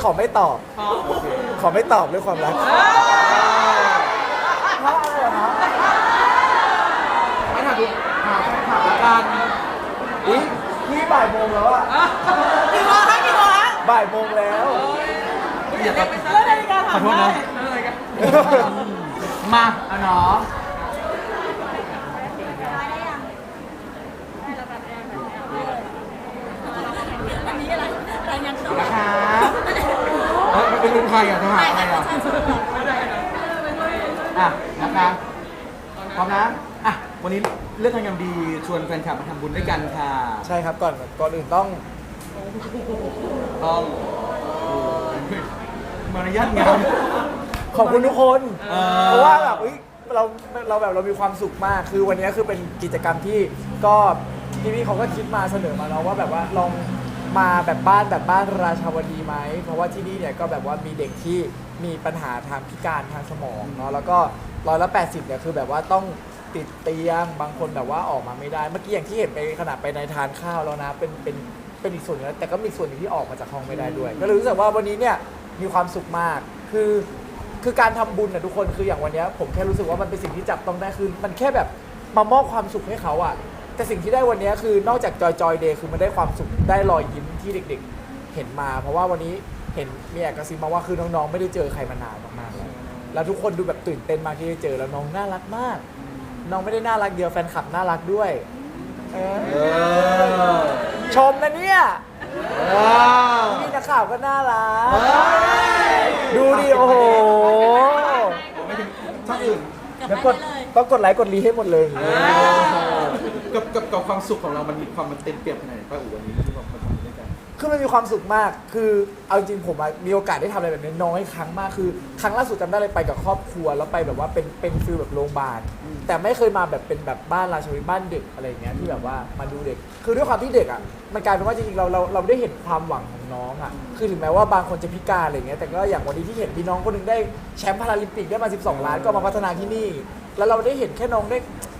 ขอไม่ตอบอ๋อโอเคขอไม่ตอบเรื่องความรักเพราะอะไรเหรอไม่ถามดูถามถามละกันอุ้ยนี่บ่ายโมงแล้วอะกี่โมงคะกี่โมงคะบ่ายโมงแล้วอย่าไปเรื่องนาฬิกาขอถามโทษได้นะอะไรกันมาเอาเนาะ อันนี้อะไรรายงานตัว นะคะ เฮ้ยมันเป็นลุงใครอะทหารใครอะอะนะคะพร้อมนะอะวันนี้เรื่องงานยามดีชวนแฟนคลับมาทำบุญด้วยกันค่ะใช่ครับก่อนก่อนอื่นต้องต้องมารยาทงาม ขอบคุณทุกคนเออ เพราะว่าแบบเฮ้ยเราเราแบบเรามีความสุขมากคือวันนี้คือเป็นกิจกรรมที่ก็พี่พี่ๆเขาก็คิดมาเสนอมาเนาะว่าแบบว่าลอง มาแบบบ้านแบบบ้านราชาวดีไหม เพราะว่าที่นี่เนี่ยก็แบบว่ามีเด็กที่มีปัญหาทางพิการทางสมองเนาะแล้วก็ร้อยละแปดสิบเนี่ยคือแบบว่าต้องติดเตียงบางคนแบบว่าออกมาไม่ได้ เมื่อกี้อย่างที่เห็นไปขนาดไปในทานข้าวแล้วนะเป็นเป็นเป็นอีกส่วนหนึงนะแต่ก็มีส่วนหนึ่งที่ออกมาจากห้องไม่ได้ด้วย ก็เลยรู้สึกว่าวันนี้เนี่ยมีความสุขมากคือคือการทำบุญนะทุกคนคืออย่างวันเนี้ยผมแค่รู้สึกว่ามันเป็นสิ่งที่จับต้องได้คือ มันแค่แบบมามอบความสุขให้เขาอะแต่สิ่งที่ได้วันเนี้ยคือนอกจากจอยจอยเดย์คือมันได้ความสุขได้รอยยิ้ม ที่เด็กๆ เห็นมา เพราะว่าวันนี้เห็นมีแอบกระซิบมาว่าคือน้องๆ ไม่ได้เจอใครมานานมากๆแล้วแล้วทุกคนดูแบบตื่นเต้นมากที่ได้เจอแล้วน้องน่ารักมาก น้องไม่ได้น่ารักเดียวแฟนคลับน่ารักด้วยเออเออชมนะเนี่ยว้าวพี่นักข่าวก็น่ารักดูดิโอ้โหไม่ถึงท่านอื่นกลับแล้วบ้านกดได้เลยต้องกดไลค์กดรีให้หมดเลย กับกับกับความสุขของเรามันมีความมันเต็มเปี่ยมขนาดไหนป้าอู๋วันนี้ที่เรามาทำด้วยกัน คือมันมีความสุขมาก คือเอาจริงผมอะมีโอกาสได้ทำอะไรแบบนี้น้อยครั้งมาก คือ ครั้งล่าสุดจำได้เลยไปกับครอบครัว แล้วไปแบบว่าเป็นเป็นฟิลแบบโรงพยาบาล แต่ไม่เคยมาแบบเป็นแบบบ้านราชวิทบ้านเด็กอะไรอย่างเงี้ยที่แบบว่ามาดูเด็ก คือด้วยความที่เด็กอะมันกลายเป็นว่าจริงๆเราเราเราได้เห็นความหวังของน้องอะคือถึงแม้ว่าบางคนจะพิการอะไรอย่างเงี้ย แต่ก็อย่างวันนี้ที่เห็นพี่น้องคนหนึงได้แชมป์พาราลิมปิกได้มา 12 ล้านก็มาพัฒนาที่นี่ แล้วเราได้เห็นแค่น้องได้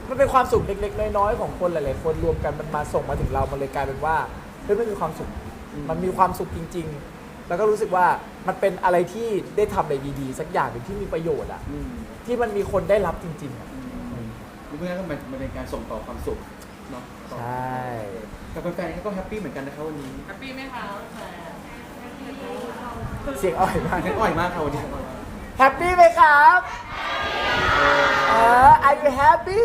มันเป็นความสุขเล็กๆ น้อยๆของคนหลายๆคนรวมกันมันมาส่งมาถึงเรา มันเลยกลายเป็นว่าเฮ้ยมันมีความสุข มันมีความสุขจริง ๆ แล้วก็รู้สึกว่ามันเป็นอะไรที่ได้ทำอะไรดีๆ สักอย่างหนึ่งที่มีประโยชน์อะอืมที่มันมีคนได้รับจริง ๆอะเพื่อนก็มันมันเป็นการส่งต่อความสุขเนาะต่อใช่กับแฟนๆก็แฮปปี้เหมือนกันนะครับวันนี้แฮปปี้ไหมคะแฟนเสียงอ่อยมากฉันอ่อยมากค่ะวันนี้ แฮปปี้ไหมครับ เออ are you happy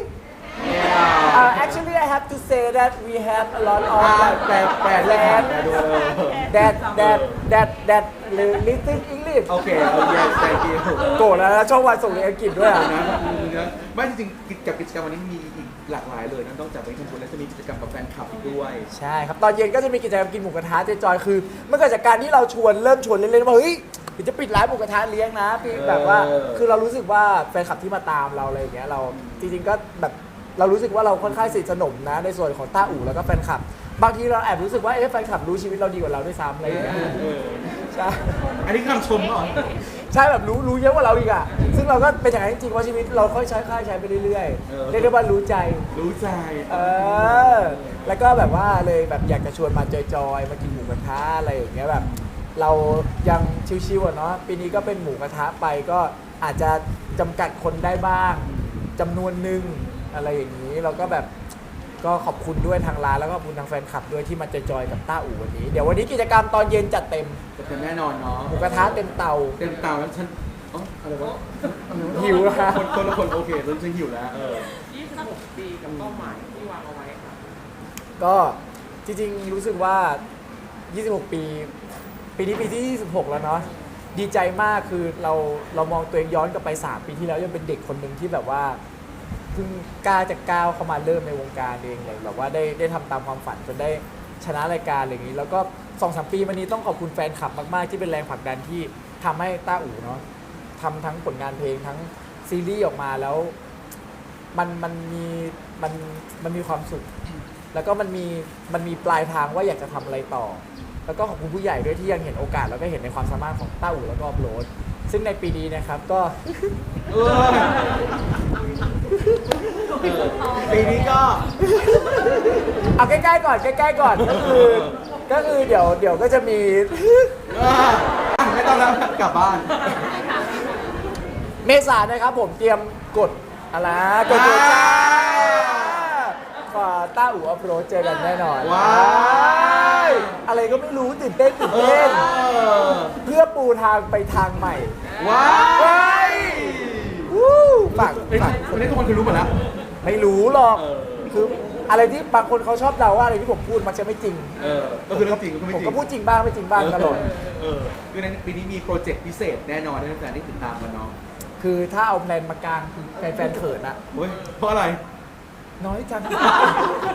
uh, actually I have to say that we have a lot of อ่า like แปลแปลเลยค่ะแปลดูเออ that that that that listen English โอเคเอาเยส thank you โกรธแล้วนะช่องวันส่งเรียนอังกฤษด้วยอะนะนะไม่จริงๆกิจกับกิจกรรมวันนี้มีอีกหลากหลายเลยนะนอกจากไปทำบุญแล้วจะมีกิจกรรมกับแฟนคลับอีกด้วยใช่ครับ ตอนเย็นก็จะมีกิจกรรมกินหมูกระทะเจจอยคือมันเกิดจากการที่เราชวนเริ่มชวนเล่นๆว่าเฮ้ยเดี๋ยวจะปิดร้านหมูกระทะเลี้ยงนะพี่แบบว่าเออคือเรารู้สึกว่าแฟนคลับที่มาตามเราอะไรอย่างเงี้ยเราจริงๆก็แบบ เรารู้สึกว่าเราค่อนข้างสนิทสนมนะ ในส่วนของต้าอู่แล้วก็แฟนคลับ บางทีเราแอบรู้สึกว่าเอ๊ะแฟนคลับรู้ชีวิตเราดีกว่าเราด้วยซ้ำอะไรอย่างเงี้ยเออใช่อันนี้คำชมเหรอใช่แบบรู้รู้เยอะกว่าเราอีกอะซึ่งเราก็เป็นอย่างนั้นจริงๆว่าชีวิตเราค่อยใช้ค่อยใช้ไปเรื่อยเออๆเรียกได้ว่ารู้ใจ รู้ใจเออแล้วก็แบบว่าเลยแบบอยากจะชวนมาจอยๆมากินหมูกระทะอะไรอย่างเงี้ยแบบเรายังชิวๆอะเนาะปีนี้ก็เป็นหมูกระทะไปก็อาจจะจำกัดคนได้บ้างจำนวนหนึ่ง อะไรอย่างนี้เราก็แบบก็ขอบคุณด้วยทางร้านแล้วก็ขอบคุณทางแฟนคลับด้วยที่มาจอยๆกับต้าอู่วันนี้ เดี๋ยววันนี้กิจกรรมตอนเย็นจัดเต็มจะเป็นแน่นอนเนาะหมูกระทะเต็มเตา เต็มตาแล้วฉันอ๋ออะไรวะหิวแล้วคนคนละคนโอเคตอนฉันหิวแล้วเออ 26 ปีกับเป้าหมายที่วางเอาไว้ค่ะก็จริงๆรู้สึกว่า 26 ปี ปีนี้ปีที่ 26 แล้วเนาะดีใจมากคือเราเรามองตัวเองย้อนกลับไป 3 ปีที่แล้วยังเป็นเด็กคนหนึ่งที่แบบว่าเพิ่งกล้าจะก้าวเข้ามาเริ่มในวงการเองเลยแบบว่าได้ได้ทำตามความฝันจนได้ชนะรายการอะไรอย่างนี้ แล้วก็สองสามปีมานี้ต้องขอบคุณแฟนคลับมากๆ ที่เป็นแรงผลักดันที่ทำให้ต้าอู่เนาะทำทั้งผลงานเพลงทั้งซีรีส์ออกมาแล้ว มันมันมีมันมันมีความสุข แล้วก็มันมีมันมีปลายทางว่าอยากจะทำอะไรต่อ แล้วก็ขอบคุณผู้ใหญ่ด้วยที่ยังเห็นโอกาส แล้วก็เห็นในความสามารถของต้าอู่แล้วก็ออฟโรดซึ่งในปีนี้นะครับก็ ปีนี้ก็ เอาใกล้ๆก่อนใกล้ๆก่อนก็คือ ก็คือเดี๋ยวเดี๋ยวก็จะมีอะต้องแล้วกลับบ้าน เมษานะครับผมเตรียมกดอะไรนะกดตัวจ้าฝาต้าอู่อัพโรดเจอกันแน่นอนว้ายอะไรก็ไม่รู้ตื่นเต้นตื่นเอเต้นอเพื่อปูทางไปทางใหม่ ว้ายวู้ ฝากเฮ้ยฝากวันนี้ทุกคนคือรู้หมดแล้ว ไม่รู้หรอกเออคืออะไรที่บางคนเขาชอบเดาว่าอะไรที่ผมพูดมันจะไม่จริง เออ ก็คือเรื่องจริงก็คือไม่ผมจริงก็พูดจริงบ้างไม่จริงบ้างตลอด เออคือในปีนี้มีโปรเจกต์พิเศษแน่นอนให้แฟนๆได้ติดตามกันเนาะคือถ้าเอาแพลนมากลางคือแฟนๆเขินอะเฮ้ยเพราะอะไร น้อยจัง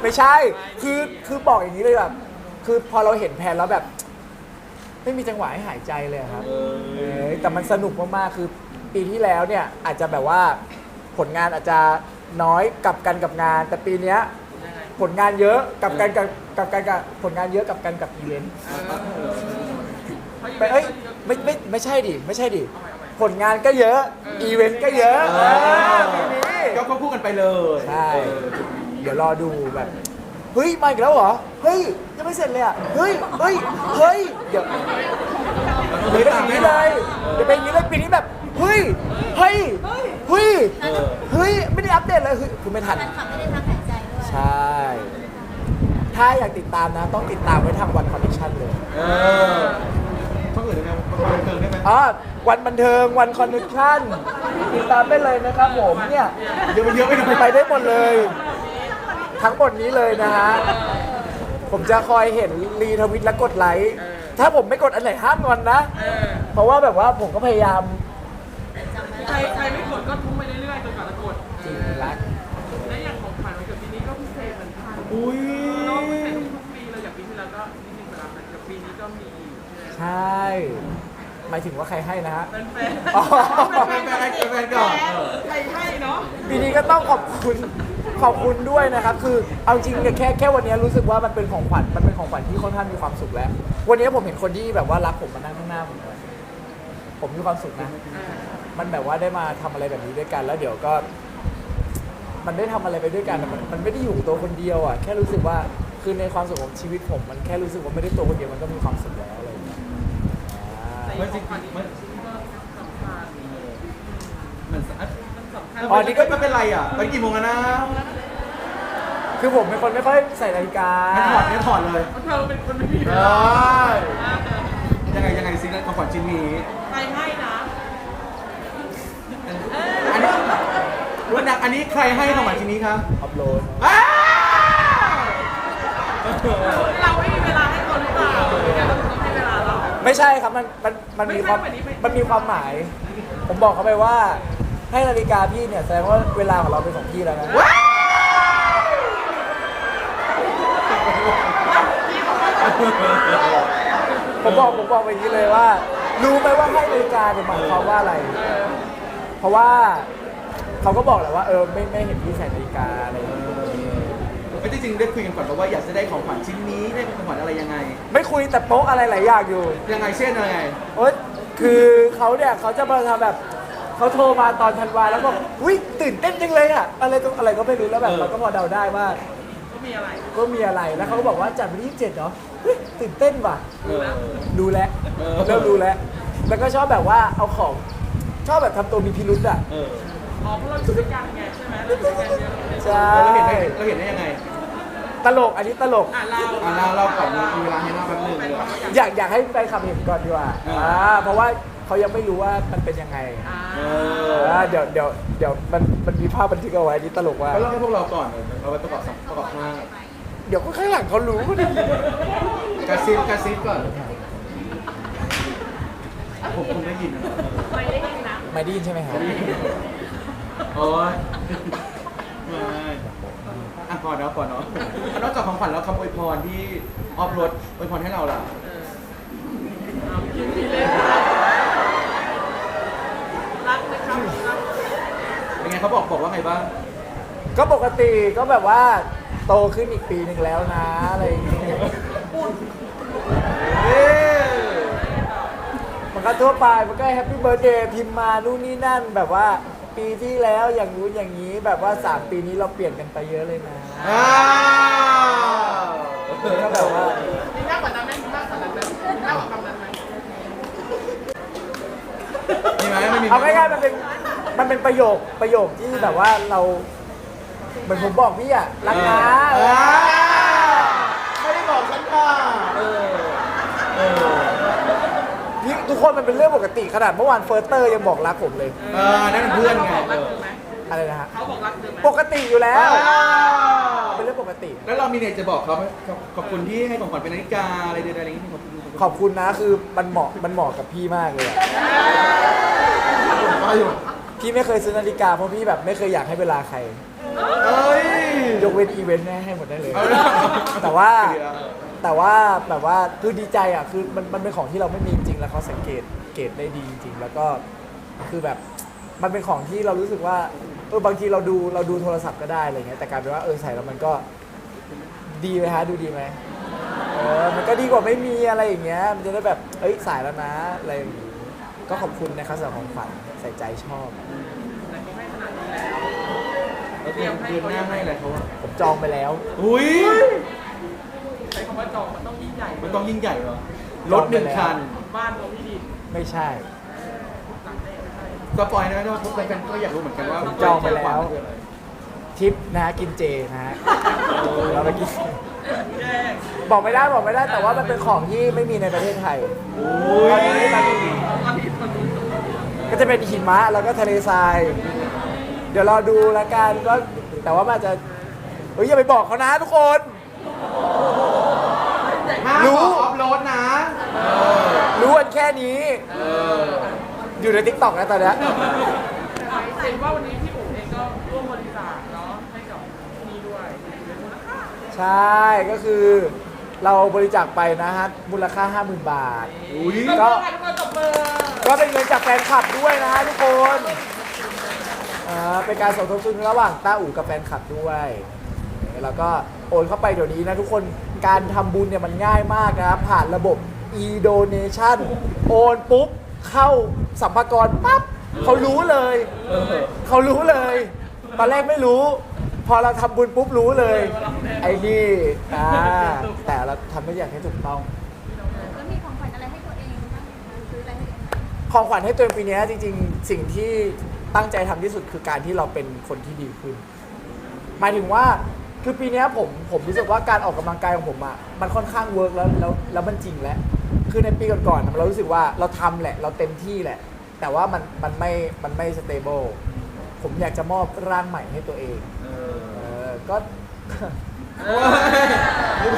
ไม่ใช่ คือคือบอกอย่างนี้เลยแบบ คือพอเราเห็นแผนแล้วแบบ ไม่มีจังหวะให้หายใจเลยอะครับ เออ เอ้ยแต่มันสนุกมาก ๆ คือ ปีที่แล้วเนี่ยอาจจะแบบว่าผลงานอาจจะน้อยกับกันกับงาน แต่ปีเนี้ยผลงานเยอะกับกันกับกับกันกับผลงานเยอะกับกันกับอีเวนต์ไปเอ้ยไม่ไม่ไม่ใช่ดิไม่ใช่ดิผลงานก็เยอะอีเวนต์ก็เยอะเอเอออปีนี้ ก็ควบคู่กันไปเลยใช่เดี๋ยวรอดูแบบเฮ้ยมาอีกแล้วเหรอเฮ้ยยังไม่เสร็จเลยอะเฮ้ยเฮ้ยเฮ้ยเดี๋ยวเฮ้ยเป็นอตามย่างแน่นี้นเลอนยเดี๋ยวเป็นอย่างนี้เลยปีนี้แบบเฮ้ย เฮ้ย เฮ้ยเออเฮ้ย ไม่ได้อัปเดตเลยเฮ้ยคือไม่ทัน แฟนคลับไม่ได้พักหายใจด้วยใช่ ถ้าอยากติดตามนะ ต้องติดตามไว้ทางวันคอนเนคชั่นเลย เออช่องอื่นได้ไหมบันเทิงได้ไหมอ๋อ วันบันเทิง วันคอนเนคชั่น ติดตามได้เลยนะครับผมเนี่ยเยอะไปเยอะไปหน่อยไปได้หมดเลย ทั้งหมดนี้เลยนะฮะ ผมจะคอยเห็นรีทวิตและกดไลค์ ถ้าผมไม่กดอันไหนห้ามงอนนะ เพราะว่าแบบว่าผมก็พยายาม ใครใครไม่กดก็ทุ่มไปเรื่อยๆจนกว่าจะกดจริงรัก และอย่างของขวัญวันเกิดปีนี้ก็พิเศษเหมือนกันอุ้ยเราพิเศษทุกปีเลยอย่างปีที่แล้วก็นิดนึงไปแล้วแต่ปีนี้ก็มีใช่ไหมใช่ หมายถึงว่าใครให้นะฮะแฟนอ๋อๆแฟนๆให้แฟนๆก่อนเออใครให้เนาะ ปีนี้ก็ต้องขอบคุณ ขอบคุณด้วยนะครับ คือเอาจริงๆแค่แค่วันนี้รู้สึกว่ามันเป็นของขวัญ มันเป็นของขวัญที่ค่อนข้างมีความสุขแล้ว วันนี้ผมเห็นคนที่แบบว่ารักผมมานั่งข้างหน้าผมเลย ผมมีความสุขนะ มันแบบว่าได้มาทำอะไรแบบนี้ด้วยกัน แล้วเดี๋ยวก็ มันได้ทำอะไรไปด้วยกันอะมันมันไม่ได้อยู่ตัวคนเดียวอะแค่รู้สึกว่าคือในความสุขของชีวิตผม มันแค่รู้สึกว่าไม่ได้ตัวคนเดียวมันก็มีความสุขแล้วอะไรอย่างเงี้ยอ่ามันจริงมันก็สำคัญมันสมันสำคัญอ๋อนี่ก็ไม่เป็นไรอะตอนนกี่โมงแล้วนะคือผมเป็นคนไม่ค่อยใส่นาฬิกางั้นถอดงั้นถอดเลยเพราะเธอเป็นคนไม่มีเวเอลาอยังไงยังไงซิของขวัญชิ้นนี้ ใครให้นะ อันนี้ันนักอันนี้ใครให้ของขวัญชิ้นนี้ครับอัพโหลดอ้าวเราไม่มีเวลาให้เขาหรือเปล่าหรือแกต้องให้เวลาเรา ไม่ใช่ครับมันมันมันมีความไม่ไม่ไม่ มันมีความหมาย ผมบอกเขาไปว่า ให้นาฬิกาพี่เนี่ยแสดงว่าเวลาของเราเป็นของพี่แล้วนะว้าผมบอกผมบอกไปอย่างนี้เลยว่า รู้ไหมว่าให้นาฬิกาเนี่ยหมายความว่าอะไร เพราะว่า เขาก็บอกแหละว่าเออไม่ไม่เห็นพี่ใส่นาฬิกาอะไรอย่างเงี้ยไม่จริงๆได้คุยกันก่อนเพราะว่าอยากจะได้ของขวัญชิ้นนี้ได้เป็นของขวัญอะไรยังไง ไม่คุยแต่โป๊ะอะไรหลายอย่างอยู่ ยังไงเช่นอะไรโอ๊ยคือเขาเนี่ยเขาจะมาทำแบบเขาโทรมาตอนธันวาแล้วบอกอุ้ยตื่นเต้นจังเลยอะอะไรก็อะไรก็ไม่รู้แล้วแบบเราก็พอเดาได้ว่า ก็มีอะไรก็มีอะไรแล้วเขาก็บอกว่าจัดวันที่ยี่สิบเจ็ดเนาะเฮ้ยตื่นเต้นว่ะเออรู้แล้วเออ เริ่มรู้แล้ว แล้วก็ชอบแบบว่าเอาของชอบแบบทำตัวมีพิรุษอะเออ อ๋อเพราะเราอยู่ด้วยกันไงใช่ไหมเราอยู่ด้วยกันเยอะใช่เราเห็นได้เราเห็นได้ยังไงตลกอันนี้ตลก อะเราอะเราเราก่อนมีเวลาให้เราแป๊บหนึงเลย อยากอยากให้แฟนคลับเห็นก่อนดีกว่าอ่า อ่าเพราะว่าเขายังไม่รู้ว่ามันเป็นยังไงอ่าเออ่าอเดี๋ยวเดี๋ยวเดี๋ยวมันมันมีภาพบันทึกเอาไว้อันนี้ตลกว่าก็เล่าให้พวกเราก่อนเลยเอาไปประกอบสัมประกอบภาพเดี๋ยวก็ข้างหลังเขารู้ก็ได้กระซิบกระซิบก่อนผมคงได้ยินนะ ไม่ได้ยินนะ ไม่ได้ยินใช่ไหมครับ โอ้ยไม่อะพอเนาะพอเนาะอะนอกจากของขวัญแล้วคำอวยพรที่ออฟโรดอวยพรให้เราล่ะเอาคิดดีเลยรักไหมครับรักเป็นไงเขาบอกบอกว่าไงบ้างก็ปกติก็แบบว่าโตขึ้นอีกปีหนึ่งแล้วนะอะไรอย่างเงี้ยเอ๊ะมันก็ทั่วไปมันก็แฮปปี้เบิร์ดเดย์พิมพ์มานู่นนี่นั่นแบบว่า ปีที่แล้วอย่างนู้นอย่างนี้แบบว่า3ปีนี้เราเปลี่ยนกันไปเยอะเลยนะอ้าวก็แบบว่า มีมากกว่านั้นไหมมีมากกว่านั้นไหมมีมากกว่าคำนั้นไหมมีเอาง่ายๆมันเป็นมันเป็นประโยคประโยคที่แบบว่าเราเหมือนผมบอกพี่อะรักนะเออ ไม่ได้บอกฉันค่ะ เออ เออพี่ ทุกคนมันเป็นเรื่องปกติขนาดเมื่อวานเฟิร์สเตอร์ยังบอกรักผมเลย เออนั่นเป็นเพื่อนไงเขาบอกรักเธอไหมอะไรนะฮะ เขาบอกรักเธอไหมปกติอยู่แล้เอวอเป็นเรื่องปกติ แล้วเรามีเนี่ยจะบอกเขาไหมขอบขอบคุณที่ให้ของขวัญเป็นนาฬิกาอะไรเดือนอะไรอย่างงี้ขอบคุณขอบคุณนะคือมันเหมาะมันเหมาะกับพี่มากเลยอะมาอยู่พี่ไม่เคยซื้อนาฬิกาเพราะพี่แบบไม่เคยอยากให้เวลาใคร เอ้ยยกเว้นอีเวนต์เนี่ยให้หมดได้เลย เอาเลยแต่ว่าเคลียร์ แต่ว่าแบบว่าคือดีใจอะคือมันมันเป็นของที่เราไม่มีจริงแล้วเขาสังเกตเกตได้ดีจริงๆแล้วก็คือแบบมันเป็นของที่เรารู้สึกว่าเออบางทีเราดูเราดูโทรศัพท์ก็ได้อะไรเงี้ยแต่กลายเป็นว่าเออใส่แล้วมันก็ดีไหมฮะดูดีไหมเออมันก็ดีกว่าไม่มีอะไรอย่างเงี้ยมันจะได้แบบเอ้ยสายแล้วนะอะไรอย่างงี้ก็ขอบคุณนะครับสำหรับของขวัญใส่ใจชอบแต่เขาให้ขนาดนี้แล้วแล้วเดือนเดือนหน้าให้อะไรเขาอะผมจองไปแล้ว อุ้ยใช้คำว่าจองมันต้องยิ่งใหญ่มันต้องยิ่งใหญ่เหรอรถหนึ่งคัน บ้านตรงที่ดินไม่ใช่ หลังแรกไม่ใช่สปอยนะว่าพวกแฟนๆก็อยากรู้เหมือนกันว่าจองไปแล้ว ทริปนะฮะกินเจนะฮะเราไปกินแยกบอกไม่ได้บอกไม่ได้แต่ว่ามันเป็นของที่ไม่มีในประเทศไทยอุ้ยตอนนี้คนดูก็จะเป็นหิมะแล้วก็ทะเลทราย เดี๋ยวรอดูละกันก็แต่ว่ามันอาจจะเฮ้ยอย่าไปบอกเขานะทุกคนห้าม รู้บอกออฟโรดนะ รู้กันแค่นี้เอออยู่ในทิกตอกนะตอนเนี้ยเห็นว่าวันนี้พี่อุ๋มเองก็ร่วมบริจาคเนาะให้กับนี่ด้วยเป็นมูลค่าใช่ก็คือ เราบริจาคไปนะฮะมูลค่า 50,000 บาท อุ้ยก็ก็ ทุกคนตบมือก็เป็นเงินจากแฟนคลับด้วยนะฮะทุกคนอ่าเป็นการสมทบทุนระหว่างต้าอู่กับแฟนคลับด้วย แล้วก็โอนเข้าไปเดี๋ยวนี้นะทุกคน การทำบุญเนี่ยมันง่ายมากนะครับ ผ่านระบบ e-donation โอนปุ๊บ เข้าสัมภากระปั๊บเขารู้เลยเออเขารู้เลย ตอนแรกไม่รู้ พอเราทำบุญปุ๊บรู้เลย ไอ้นี่อ่าแต่เราทำไม่อย่างให้ถูกต้อง แล้วมีของขวัญอะไรให้ตัวเองบ้างไหมคะซื้ออะไรให้ตัวเองไหมของขวัญให้ตัวเองปีนี้จริงๆ สิ่งที่ตั้งใจทำที่สุดคือการที่เราเป็นคนที่ดีขึ้น หมายถึงว่า คือปีนี้ผมผมรู้สึกว่าการออกกำลังกายของผมอะมันค่อนข้างเวิร์กแล้วแล้วแล้วมันจริงแล้ว คือในปีก่อนๆเรารู้สึกว่าเราทำแหละ เราเต็มที่แหละ แต่ว่ามันมันไม่มันไม่สเตเบิลผมอยากจะมอบร่างใหม่ให้ตัวเอง เออเออก็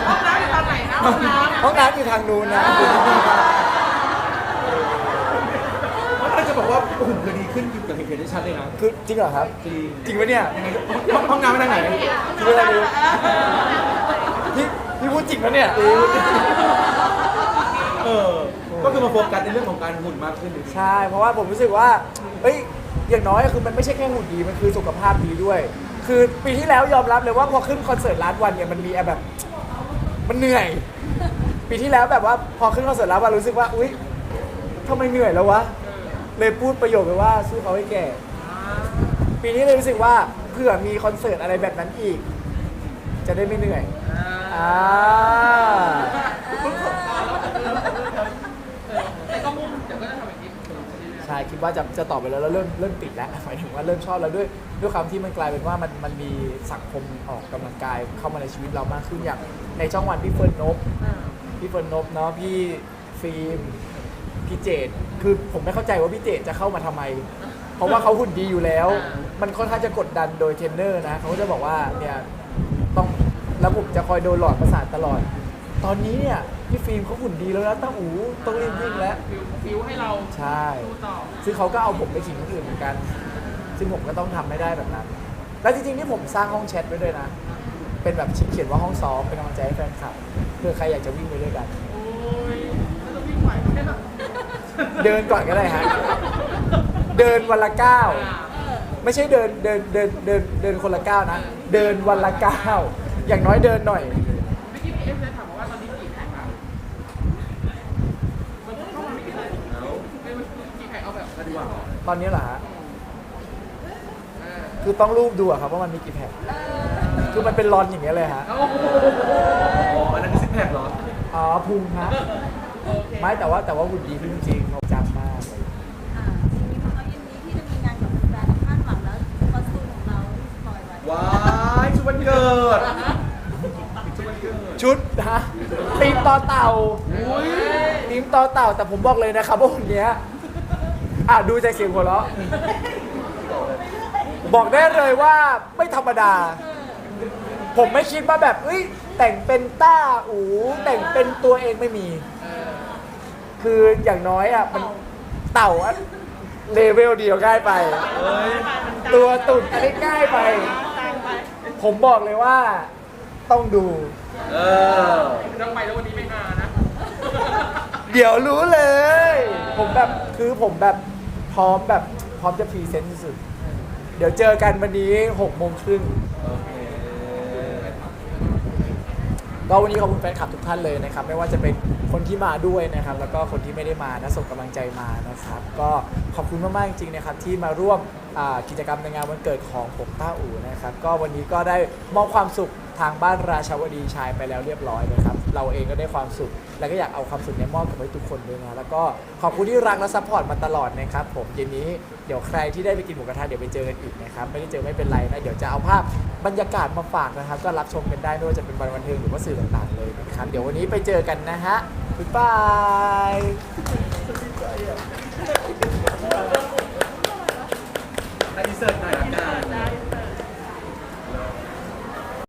ห้องน้ำอยู่ตอนไหนนะห้องน้ำ ห้องน้ำอยู่ทางนู้นนะ เราจะบอกว่าหุ่นเธอดี ขึ้นอย่างเห็นได้ชัดเลยนะคือจริงเหรอครับ จริงจริงปะเนี่ย ยังไงห้องห้องน้ำไปทางไหนจริงปะเนี่ยพี่พี่พูดจริงปะเนี่ย เออ ก็คือมาโฟกัสในเรื่องของการหุ่นมากขึ้นใช่ เพราะว่าผมรู้สึกว่าเฮ้ย อย่างน้อยคือมันไม่ใช่แค่หุ่นดี มันคือสุขภาพดีด้วย คือปีที่แล้วยอมรับเลยว่าพอขึ้นคอนเสิร์ตล้านวันเนี่ยมันมีแบบ มันเหนื่อย ปีที่แล้วแบบว่าพอขึ้นคอนเสิร์ตล้านวันรู้สึกว่า อุ๊ยทำไมเหนื่อยแล้ววะ เลยพูดประโยคไปว่าสู้เขาให้แก่ ปีนี้เลยรู้สึกว่าเผื่อมีคอนเสิร์ตอะไรแบบนั้นอีก จะได้ไม่เหนื่อยอ่าแต่ก็มุ่งเดี๋ยวก็จะทำอย่างนี้ใช่คิดว่าจะจะต่อไปแล้วแล้วเริ่มเริ่มติดแล้วหมายถึงว่าเริ่มชอบแล้วด้วยด้วยความที่มันกลายเป็นว่ามันมันมีสังคมออกกำลังกายเข้ามาในชีวิตเรามากขึ้นอย่างในช่องวันพี่เฟิร์นนบพี่เฟิร์นนบเนาะพี่ฟิล์ม พี่เจดคือผมไม่เข้าใจว่าพี่เจดจะเข้ามาทำไม เพราะว่าเขาหุ่นดีอยู่แล้วมันค่อนข้างจะกดดันโดยเทรนเนอร์นะเขาก็จะบอกว่าเนี่ยต้องแล้วผมจะคอยโดนหลอดประสาทตลอด ตอนนี้เนี่ยพี่ฟิล์มเขาหุ่นดีแล้วนะตั้งอูต้องรีบวิ่งแล้ว ฟิวฟิวให้เราใช่ ดูต่อ ซึ่งเขาก็เอาผมไปขิงคนอื่นเหมือนกัน ซึ่งผมก็ต้องทำให้ได้แบบนั้น แล้วจริงๆที่ผมสร้างห้องแชทไว้ด้วยนะ เป็นแบบชิ้นเขียนว่าห้องซ้อมเป็นกำลังใจให้แฟนคลับเพื่อใครอยากจะวิ่งไปด้วยกัน โอ้ย เดินก่อนก็ได้ฮะเดินวันละก้าวไม่ใช่เดินเดินเดินเดินเดินคนละก้าวนะ เดินวันละก้าวอย่างน้อยเดินหน่อยเมื่อกี้พี่เอฟเลยถามว่าตอนนี้กี่แข่งแล้วมันเข้ามาไม่กี่เลยไม่มันกี่แข่งเอาแบบดีกว่าตอนนี้เหรอฮะคือต้องรูปดูอะครับว่ามันมีกี่แผ่นคือมันเป็นรอนอย่างเงี้ยเลยฮะโอ้โหอ๋ออันนั้นคือซิกแพคเหรออ๋อพุงฮะโอเค ไม่แต่ว่าแต่ว่าหุ่นดีขึ้นจริงเขาจังมากเลยอ่าทีนี้พอเยินดีที่จะมีงานกับแบรนด์คาดหวังแล้วคอสตูมของเราปล่อยไว้ว้าชุดวันเกิดชุดนเฮะตีมต่อเต่าตีมต่อเต่าแต่ผมบอกเลยนะครับว่าวันเนี้ยอะดูใจเสียงหัวเราะบอกได้เลยว่าไม่ธรรมดา ผมไม่คิดมาแบบเอ้ยแต่งเป็นต้าอู แต่งเป็นตัวเองไม่มี คืออย่างน้อยอะมันเต่าอะเลเวลเดียวง่ายไป ตัวตุ่นอันนี้ง่ายไป ผมบอกเลยว่าต้องดู เออต้องไปแล้ววันนี้ไม่มานะ เดี๋ยวรู้เลย ผมแบบคือผมแบบพร้อมแบบพร้อมจะพรีเซนต์ที่สุด เดี๋ยวเจอกันวันนี้6โมงครึ่งโอเค ก็วันนี้ขอบคุณแฟนคลับทุกท่านเลยนะครับ ไม่ว่าจะเป็นคนที่มาด้วยนะครับ แล้วก็คนที่ไม่ได้มานะส่งกำลังใจมานะครับ ก็ขอบคุณมากๆจริงๆนะครับที่มาร่วมกิจกรรมในงานวันเกิดของผมต้าอู่นะครับ ก็วันนี้ก็ได้มอบความสุขทางบ้านราชาวดีชายไปแล้วเรียบร้อยนะครับ เราเองก็ได้ความสุข แล้วก็อยากเอาความสุขนี้มอบกับไปทุกคนด้วยนะแล้วก็ขอบคุณที่รักและซัพพอร์ตมาตลอดนะครับ ผมเย็นนี้ เดี๋ยวใครที่ได้ไปกินหมูกระทะเดี๋ยวไปเจอกันอีกนะครับไม่ได้เจอไม่เป็นไรนะเดี๋ยวจะเอาภาพบรรยากาศมาฝากนะครับ ก็รับชมกันได้ไม่ว่าจะเป็นวันบันเทิงหรือว่าสื่อต่างๆเลยนะครับเดี๋ยววันนี้ไปเจอกันนะฮะบ๊ายบายให้อินเสิร์ตหน่อยละกัน